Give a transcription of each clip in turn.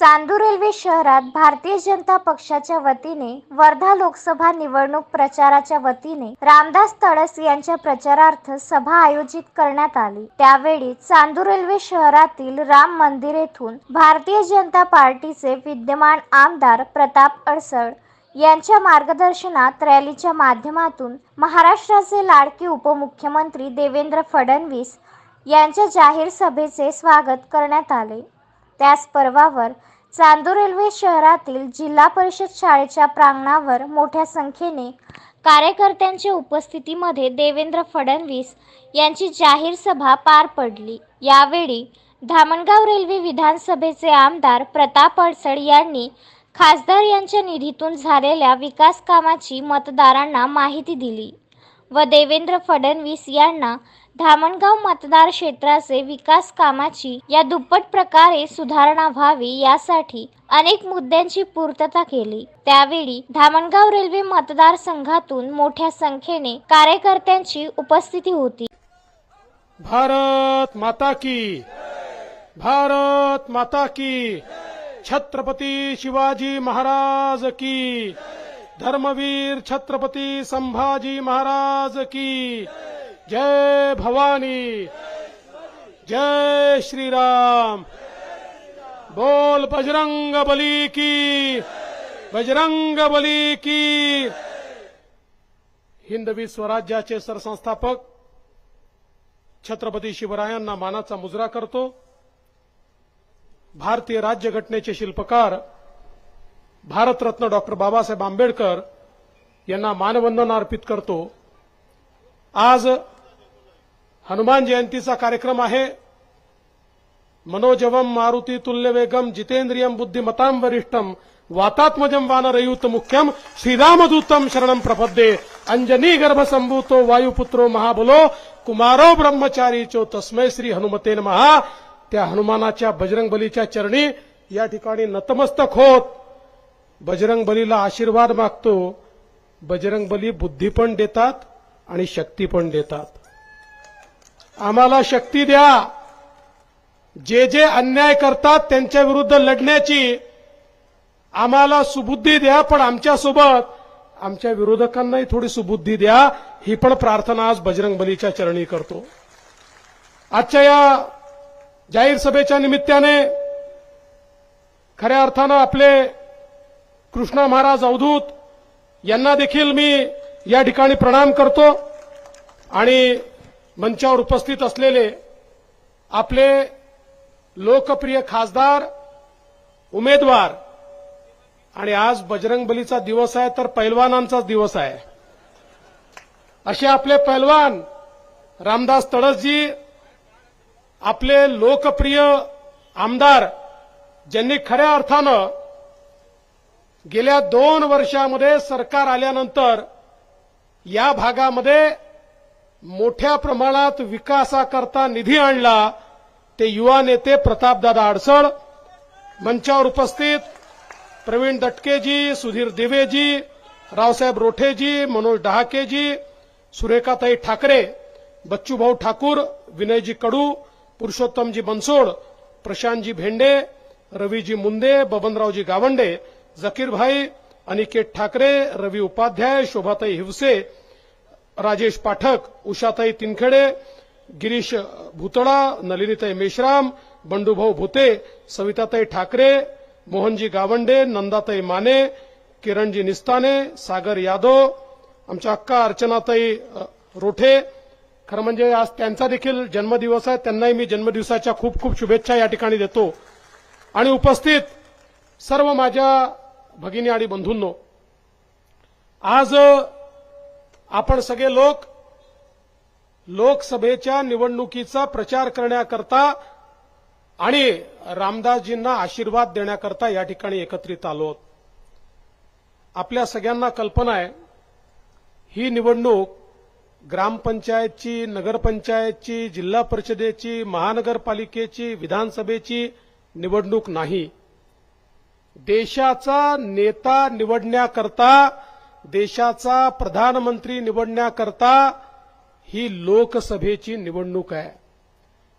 Chandur railway शहरात भारतीय जनता पक्षाच्या वतीने वर्धा लोकसभा निवडणूक प्रचाराच्या वतीने रामदास तळस यांच्या प्रचारार्थ सभा आयोजित करण्यात आली. त्यावेळी चांदूर रेल्वे शहरातील राम मंदिर येथून भारतीय जनता पार्टीचे विद्यमान आमदार प्रताप अडसळ यांच्या मार्गदर्शनात रॅलीच्या माध्यमातून महाराष्ट्राचे लाडके उपमुख्यमंत्री देवेंद्र फडणवीस यांच्या जाहीर सभेचे स्वागत करण्यात आले. त्याच पर्वावर चांदूर रेल्वे शहरातील जिल्हा परिषद शाळेच्या प्रांगणावर मोठ्या संख्येने कार्यकर्त्यांच्या उपस्थितीमध्ये देवेंद्र फडणवीस यांची जाहीर सभा पार पडली. यावेळी धामणगाव रेल्वे विधानसभेचे आमदार प्रताप अडसळ यांनी खासदार यांच्या निधीतून झालेल्या विकास कामाची मतदारांना माहिती दिली व देवेंद्र फडणवीस यांना धामणगाव मतदार क्षेत्राचे विकास कामाची या दुप्पट प्रकारे सुधारणा व्हावी यासाठी अनेक मुद्द्यांची पूर्तता केली. त्यावेळी धामणगाव रेल्वे मतदारसंघातून मोठ्या संख्येने कार्यकर्त्यांची उपस्थिती होती. भारत माता की भारत माता की छत्रपती शिवाजी महाराज की धर्मवीर छत्रपती संभाजी महाराज की जय भवानी। जय श्रीराम। बोल बजरंग बली की। बजरंग बली की। हिंदवी स्वराज्याचे सरसंस्थापक छत्रपती शिवरायांना मानाचा मुजरा करतो. भारतीय राज्यघटनेचे शिल्पकार भारतरत्न डॉक्टर बाबासाहेब आंबेडकर यांना मानवंदन अर्पित करतो. आज हनुमान जयंतीचा कार्यक्रम आहे. मनोजवम मारुती तुल्यवेगम जितेंद्रियम बुद्धिमतां वरिष्ठम वातात्मजम वानरयुत मुख्यम श्रीरामदूतम शरणम प्रपद्ये. अंजनी गर्भसंभूतो वायुपुत्रो महाबलो कुमारो ब्रह्मचारी चो तस्मै श्री हनुमतेन महा त्या हनुमानाच्या बजरंग बलीच्या चरणी या ठिकाणी नतमस्तक होत. बजरंग बलीला आशीर्वाद मागतो. बजरंग बली बुद्धी पण देतात आणि शक्ती पण देतात. आम्हाला शक्ती द्या. जे जे अन्याय करतात त्यांच्या विरुद्ध लढण्याची आम्हाला सुबुद्धी द्या पण आमच्यासोबत आमच्या विरोधकांनाही थोडी सुबुद्धी द्या. ही पण प्रार्थना आज बजरंग बलीच्या चरणी करतो. आजच्या या जाहीर सभेच्या निमित्ताने खऱ्या अर्थानं आपले कृष्णा महाराज अवधूत यांना देखील मी या ठिकाणी प्रणाम करतो. आणि मंचावर उपस्थित असलेले आपले लोकप्रिय खासदार उमेदवार आणि आज बजरंग बलीचा दिवस आहे तर पैलवानांचाच दिवस आहे. असे आपले पैलवान रामदास तडसजी आपले लोकप्रिय आमदार ज्यांनी खऱ्या अर्थानं गेल्या दोन वर्षामध्ये सरकार आल्यानंतर या भागामध्ये मोठ्या प्रमाणात विकासाकरता निधी आणला ते युवा नेते प्रतापदादा अडसळ मंचावर उपस्थित प्रवीण दटकेजी सुधीर दिवेजी रावसाहेब रोठेजी मनोज डहाकेजी सुरेखाताई ठाकरे बच्चूभाऊ ठाकूर विनयजी कडू पुरुषोत्तमजी बनसोड प्रशांतजी भेंडे रवीजी मुंदे बबनरावजी गावंडे जकीरभाई अनिकेत ठाकरे रवी उपाध्याय शोभाताई हिवसे राजेश पाठक उषाताई तिनखेडे गिरीश भुतळा नलिनीताई मेश्राम बंडूभाऊ भुते सविताताई ठाकरे मोहनजी गावंडे नंदाताई माने किरणजी निस्ताने सागर यादव आमच्या अक्का अर्चनाताई रोठे. खरं म्हणजे आज त्यांचा देखील जन्मदिवस आहे. त्यांनाही मी जन्मदिवसाच्या खूप खूप शुभेच्छा या ठिकाणी देतो. आणि उपस्थित सर्व माझ्या भगिनी आणि बंधूंनो आज आपण सगळे लोक लोकसभेच्या निवडणुकीचा प्रचार करण्याकरता आणि रामदासजींना आशीर्वाद देण्याकरता या ठिकाणी एकत्रित आलो आहोत. आपल्या सगळ्यांना कल्पना आहे ही निवडणूक ग्रामपंचायतची नगरपंचायतची जिल्हा परिषदेची महानगरपालिकेची विधानसभेची निवडणूक नाही देशाचा नेता निवडण्याकरता देशाचा प्रधानमंत्री निवडण्याकरता ही लोकसभेची निवडणूक आहे.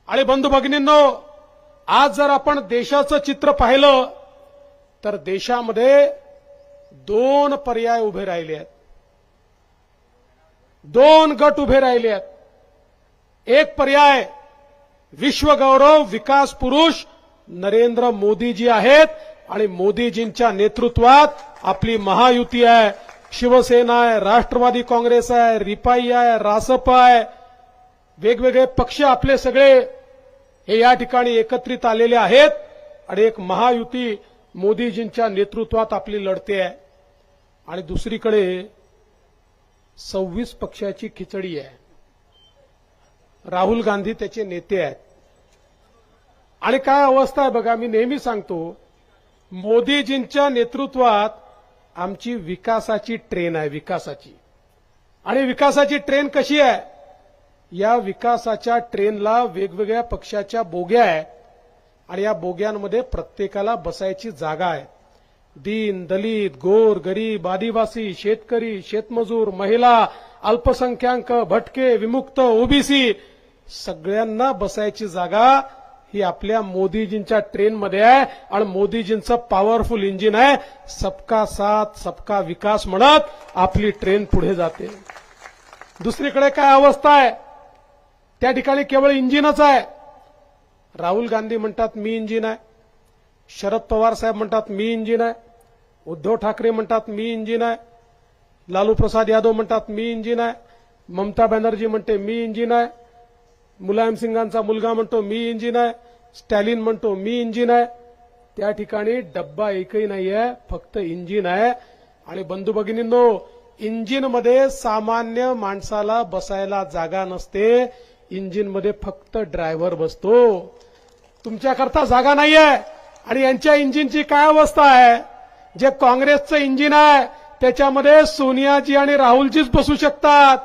आणि बंधू भगिनींनो आज जर आपण देशाचं चित्र पाहिलं तर देशामध्ये दोन पर्याय उभे राहिले आहेत. दोन गट उभे राहिले आहेत. एक पर्याय विश्वगौरव विकास पुरुष नरेंद्र मोदीजी आहेत आणि मोदीजींच्या नेतृत्वात आपली महायुती आहे. शिवसेना आहे राष्ट्रवादी काँग्रेस आहे रिपाई आहे रासप आहे. वेगवेगळे पक्ष आपले सगळे हे या ठिकाणी एकत्रित आलेले आहेत आणि एक महायुती मोदीजींच्या नेतृत्वात आपली लढते आहे. आणि दुसरीकडे सव्वीस पक्षाची खिचडी आहे. राहुल गांधी त्याचे नेते आहेत. आणि काय अवस्था आहे बघा मी नेहमी सांगतो मोदीजींच्या नेतृत्वात आमची विकासाची ट्रेन आहे विकासाची. आणि विकासाची ट्रेन कशी आहे? या विकासाच्या ट्रेनला वेगवेगळ्या पक्षाच्या बोग्या आहे. आणि या बोग्यांमध्ये प्रत्येकाला बसायची जागा आहे. दीन दलित गोर गरीब आदिवासी शेतकरी शेतमजूर महिला अल्पसंख्याक भटके विमुक्त ओबीसी सगळ्यांना बसायची जागा ही आपल्या मोदीजींच्या ट्रेनमध्ये आहे आणि मोदीजींचं पॉवरफुल इंजिन आहे. सबका साथ सबका विकास म्हणत आपली ट्रेन पुढे जाते. दुसरीकडे काय अवस्था आहे? त्या ठिकाणी केवळ इंजिनच आहे. राहुल गांधी म्हणतात मी इंजिन आहे. शरद पवार साहेब म्हणतात मी इंजिन आहे. उद्धव ठाकरे म्हणतात मी इंजिन आहे. लालू प्रसाद यादव म्हणतात मी इंजिन आहे. ममता बॅनर्जी म्हणते मी इंजिन आहे. मुलायम सिंगांचा मुलगा म्हणतो मी इंजिन आहे. स्टॅलिन म्हणतो मी इंजिन आहे. त्या ठिकाणी डब्बा एकही नाही आहे फक्त इंजिन आहे. आणि बंधू भगिनींनो इंजिनमध्ये सामान्य माणसाला बसायला जागा नसते. इंजिनमध्ये फक्त ड्रायव्हर बसतो. तुमच्याकरता जागा नाहीये. आणि यांच्या इंजिनची काय अवस्था आहे? जे काँग्रेसचं इंजिन आहे त्याच्यामध्ये सोनियाजी आणि राहुलजीच बसू शकतात.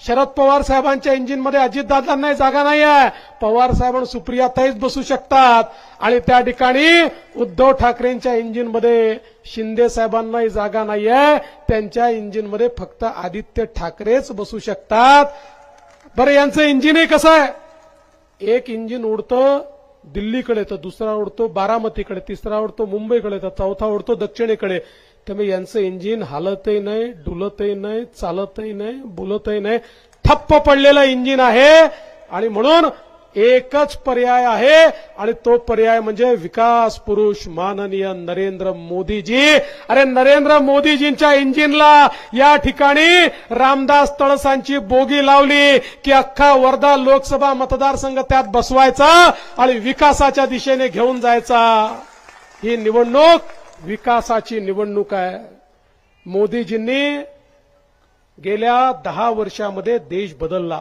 शरद पवार साहेबांच्या इंजिनमध्ये अजितदादांनाही जागा नाही आहे पवार साहेब आणि सुप्रियाताईच बसू शकतात. आणि त्या ठिकाणी उद्धव ठाकरेंच्या इंजिनमध्ये शिंदे साहेबांनाही जागा नाही आहे त्यांच्या इंजिनमध्ये फक्त आदित्य ठाकरेच बसू शकतात. बरं यांचं इंजिनही कसं आहे? एक इंजिन उडतं दिल्लीकडे तर दुसरा उडतो बारामतीकडे तिसरा उडतो मुंबईकडे तर चौथा उडतो दक्षिणेकडे. त्यामुळे यांचं इंजिन हालतही नाही डुलतही नाही चालतही नाही बोलतही नाही. ठप्प पडलेलं इंजिन आहे आणि म्हणून एकच पर्याय आहे आणि तो पर्याय म्हणजे विकास पुरुष माननीय नरेंद्र मोदीजी. अरे नरेंद्र मोदीजींच्या इंजिनला या ठिकाणी रामदास तळसांची बोगी लावली की अख्खा वर्धा लोकसभा मतदारसंघ त्यात बसवायचा आणि विकासाच्या दिशेने घेऊन जायचा. ही निवडणूक विकासाची निवडणूक आहे. मोदीजींनी गेल्या दहा वर्षामध्ये देश बदलला.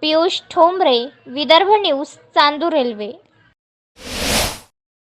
Piyush Thombre Vidarbha news Chandur railway.